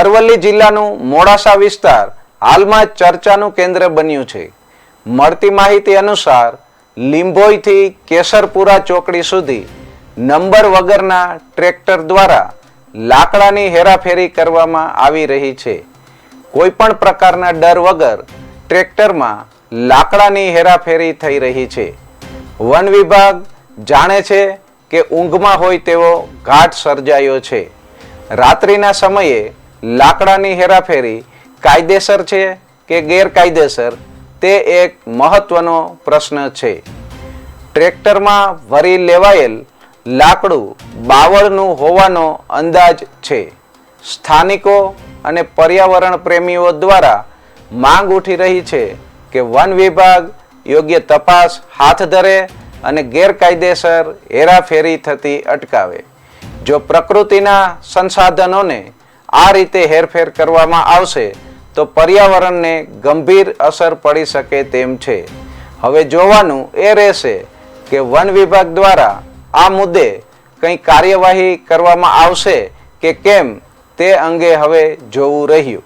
અરવલ્લી જિલ્લાનું મોડાસા વિસ્તાર હાલમાં ચર્ચાનું કેન્દ્ર બન્યું છે. મળતી માહિતી અનુસાર લીંભોઈથી કેસરપુરા ચોકડી સુધી નંબર વગરના ટ્રેક્ટર દ્વારા લાકડાની હેરાફેરી કરવામાં આવી રહી છે. કોઈ પણ પ્રકારના ડર વગર ટ્રેક્ટરમાં લાકડાની હેરાફેરી થઈ રહી છે. વન વિભાગ જાણે છે કે ઊંઘમાં હોય તેવો ઘાટ સર્જાયો છે. રાત્રિના સમયે લાકડાની હેરાફેરી કાયદેસર છે કે ગેરકાયદેસર તે એક મહત્વનો પ્રશ્ન છે. ટ્રેક્ટરમાં વરી લેવાયેલ લાકડું બાવળનું હોવાનો અંદાજ છે. સ્થાનિકો અને પર્યાવરણ પ્રેમીઓ દ્વારા માંગ ઉઠી રહી છે કે વન વિભાગ યોગ્ય તપાસ હાથ ધરે અને ગેરકાયદેસર હેરાફેરી થતી અટકાવે. જો પ્રકૃતિના સંસાધનોને આ રીતે હેરફેર કરવામાં આવશે, તો પર્યાવરણને ગંભીર અસર પડી શકે તેમ છે. હવે જોવાનું એ રહેશે કે વન વિભાગ દ્વારા આ મુદ્દે કંઈ કાર્યવાહી કરવામાં આવશે કે કેમ તે અંગે હવે જોવું રહ્યું.